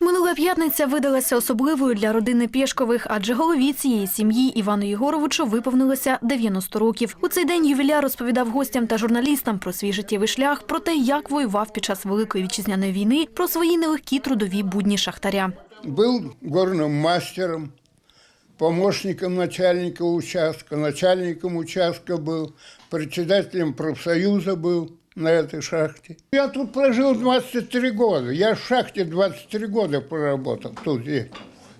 Минула п'ятниця видалася особливою для родини Пєшкових, адже голові цієї сім'ї Івану Єгоровичу виповнилося 90 років. У цей день ювіляр розповідав гостям та журналістам про свій життєвий шлях, про те, як воював під час Великої вітчизняної війни, про свої нелегкі трудові будні шахтаря. Был горным мастером, помощником начальника участка, начальником участка был, председателем профсоюза был на этой шахте. Я тут прожил 23 года. Я в шахте 23 года проработал тут здесь.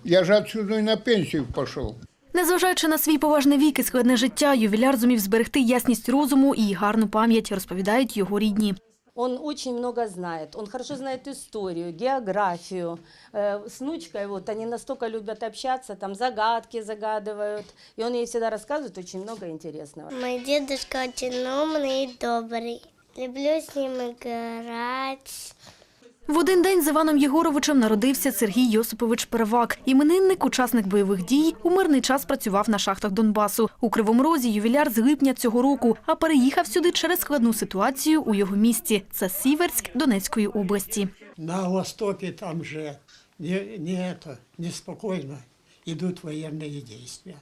Я же отсюда и на пенсию пошел. Незважаючи на свій поважний вік і складне життя, ювіляр зумів зберегти ясність розуму і гарну пам'ять, розповідають його рідні. Он очень много знает. Он хорошо знает историю, географию. Э, С внучкой вот они настолько любят общаться, там загадки загадывают. И он ей всегда рассказывает очень много интересного. Мой дедушка очень умный и добрый. Люблю с ним играть. В один день з Іваном Єгоровичем народився Сергій Йосипович Первак. Іменинник, учасник бойових дій, у мирний час працював на шахтах Донбасу. У Кривому Розі ювіляр з липня цього року, а переїхав сюди через складну ситуацію у його місті. Це Сіверськ Донецької області. На Востоке там же не, не это, неспокойно идут военные действия.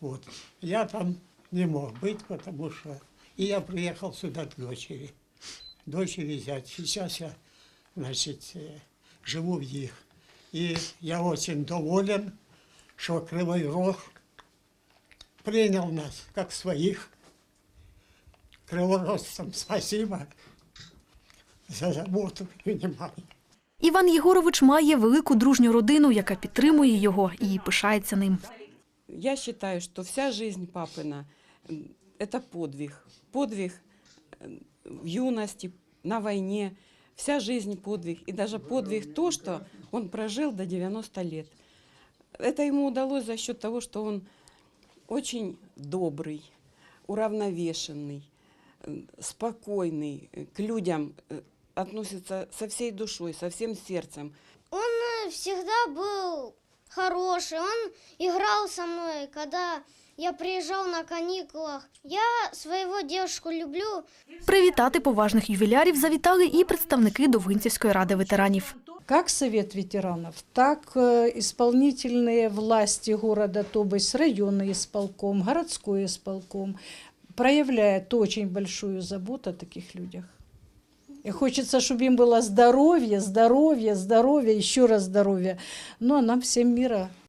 Вот. Я там не мог быть, потому что... И я приехал сюда к дочери. Дочери взять. Сейчас я, значит, э, живу в них. И я очень доволен, что Кривой Рог принял нас как своих. Криворожцам спасибо за заботу и внимание. Іван Єгорович має велику дружню родину, яка підтримує його і пишається ним. Я считаю, что вся жизнь папина это подвиг. Подвиг э, в юности, на войне. Вся жизнь подвиг. И даже подвиг то, что он прожил до 90 лет. Это ему удалось за счет того, что он очень добрый, уравновешенный, э, спокойный, э, к людям относится со всей душой, со всем сердцем. Он всегда был хороший. Он играл со мной, когда я приезжал на каникулах. Я своего девушку люблю. Привітати поважних ювілярів завітали і представники Довгинцівської ради ветеранів. Как Совет ветеранов, так э, исполнительные власти города Тобольс, районный исполком, городской исполком проявляют очень большую заботу о таких людях. И хочется, чтобы им было здоровье, здоровье, здоровье, еще раз здоровье. Ну а нам всем мира